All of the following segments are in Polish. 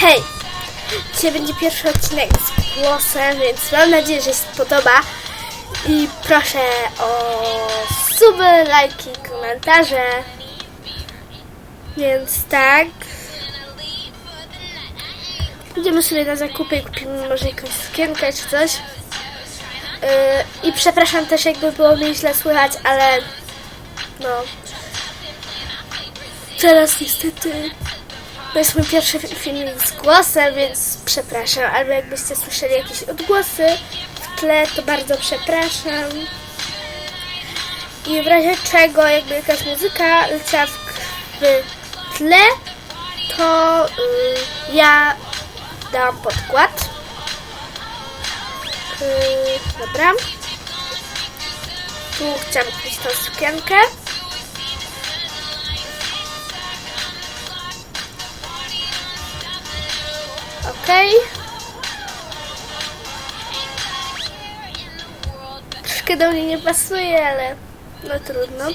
Hej! Dzisiaj będzie pierwszy odcinek z głosem, więc mam nadzieję, że się spodoba. I proszę o suby, lajki, komentarze. Więc tak. Idziemy sobie na zakupy i kupimy może jakąś sukienkę czy coś. Yy, I przepraszam też, jakby było mnie źle słychać, ale no. Teraz niestety to jest mój pierwszy fi- filmik z głosem, więc przepraszam. Albo jakbyście słyszeli jakieś odgłosy w tle, to bardzo przepraszam. I w razie czego, jakby jakaś muzyka leciała w, tle, to y, ja dałam podkład. Y, dobra. Tu chciałam kupić tą sukienkę. Okej. Troszkę do mnie nie pasuje, ale no trudno.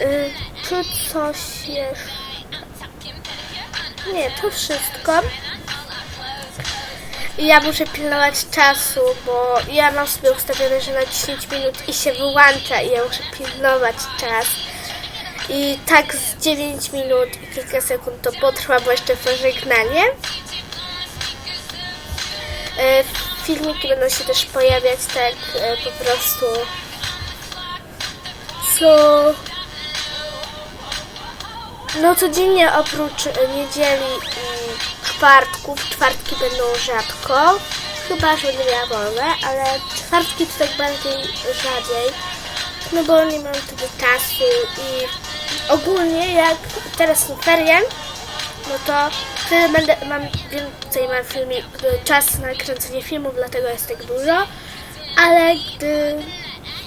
Y, czy coś jeszcze? Nie, to wszystko. Ja muszę pilnować czasu, bo ja mam sobie ustawione, że na 10 minut i się wyłącza i ja muszę pilnować czas. I tak z 9 minut i kilka sekund to potrwa, bo jeszcze pożegnanie. E, Filmiki będą się też pojawiać tak e, po prostu. Co? No codziennie oprócz e, niedzieli i czwartków, czwartki będą rzadko, chyba że będę miała wolne, ale czwartki to tak bardziej rzadziej, no bo nie mam wtedy czasu i ogólnie jak teraz są ferie, no to wtedy będę, mam więcej mam filmik, czas na kręcenie filmów, dlatego jest tak dużo, ale gdy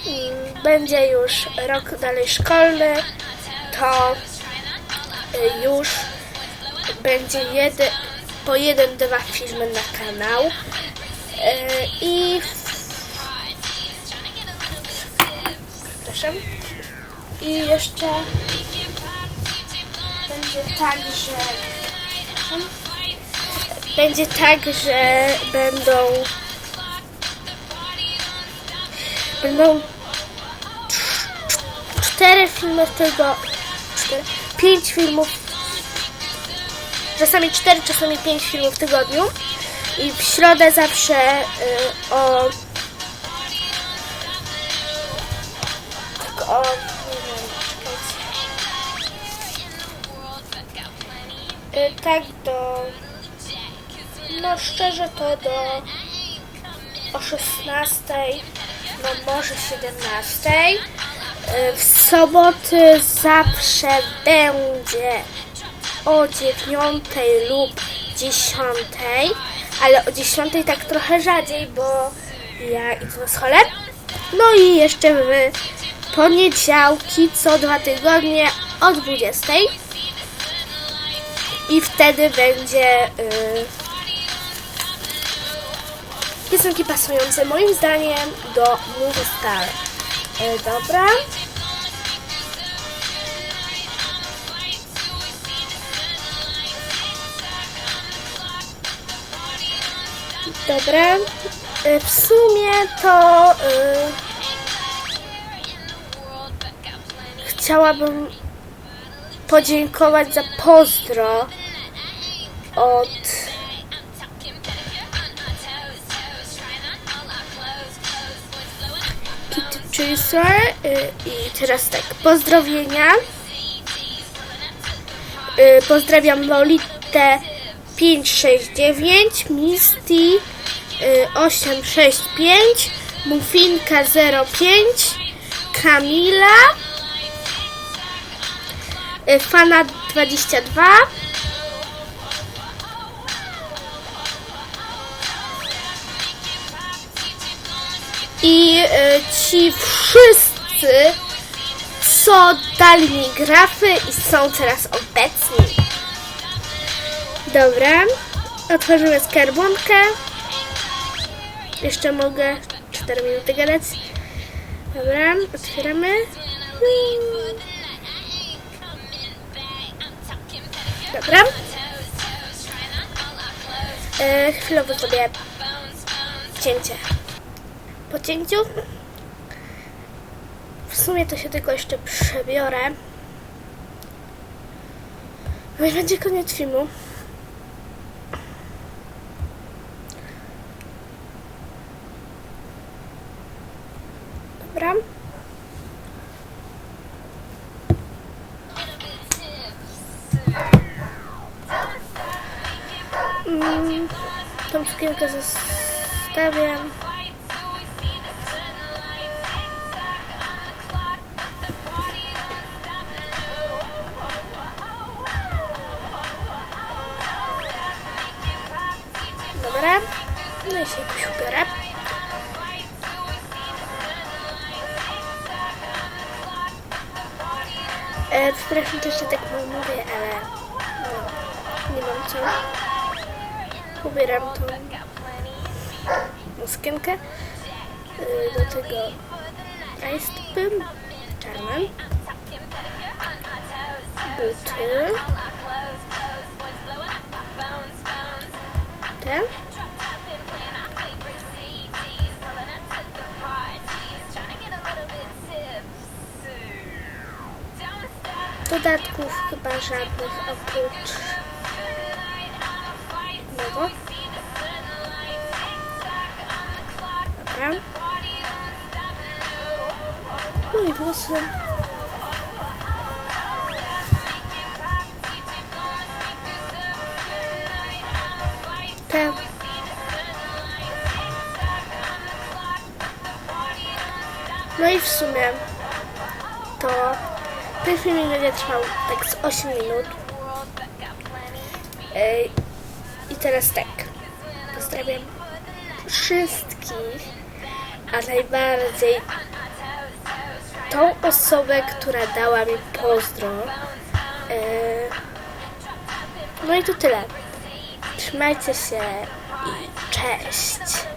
mm, będzie już rok dalej szkolny, to y, już będzie jeden, po jeden, dwa filmy na kanał. Y, I przepraszam. I jeszcze będzie tak, że będzie tak, że będą będą cztery filmy tego cztery, pięć filmów. Czasami cztery, czasami pięć filmów w tygodniu. I w środę zawsze y, o tak o tak do no szczerze to do o 16 no może 17 Y, w soboty zawsze będzie o 9 lub 10, ale o 10 tak trochę rzadziej, bo ja idę na schole. No i jeszcze w poniedziałki co dwa tygodnie o 20. I wtedy będzie y, piosenki pasujące moim zdaniem do Movie Star. Y, dobra. Dobra. Y, W sumie to y, chciałabym podziękować za pozdro od Kitty Chaser y, i teraz tak, pozdrowienia. Y, Pozdrawiam Lolitę 569, Misty y, 865, Muffinka 05, Kamila, y, Fana 22, i y, ci wszyscy, co dali mi grafy i są teraz obecni. Dobra, otworzymy skarbonkę. Jeszcze mogę 4 minuty gadać. Dobra, otwieramy. Dobra. E, chwilowo sobie cięcie. Po cięciu w sumie to się tylko jeszcze przebiorę. No i będzie koniec filmu. Mm, tą cukierkę zostawiam. Dobra. No się jakoś ubiorę. E, przepraszam też, że tak mówię, ale no, nie mam co. Ubieram tą sukienkę y, do tego rajstopy czarne, buty, te, dodatków chyba żadnych oprócz jednego. Dobra. No i włosy. Te. No i w sumie to ten filmik będzie trwał tak z 8 minut. Ej, teraz tak. Pozdrawiam wszystkich, a najbardziej tą osobę, która dała mi pozdro. E, No i to tyle. Trzymajcie się i cześć.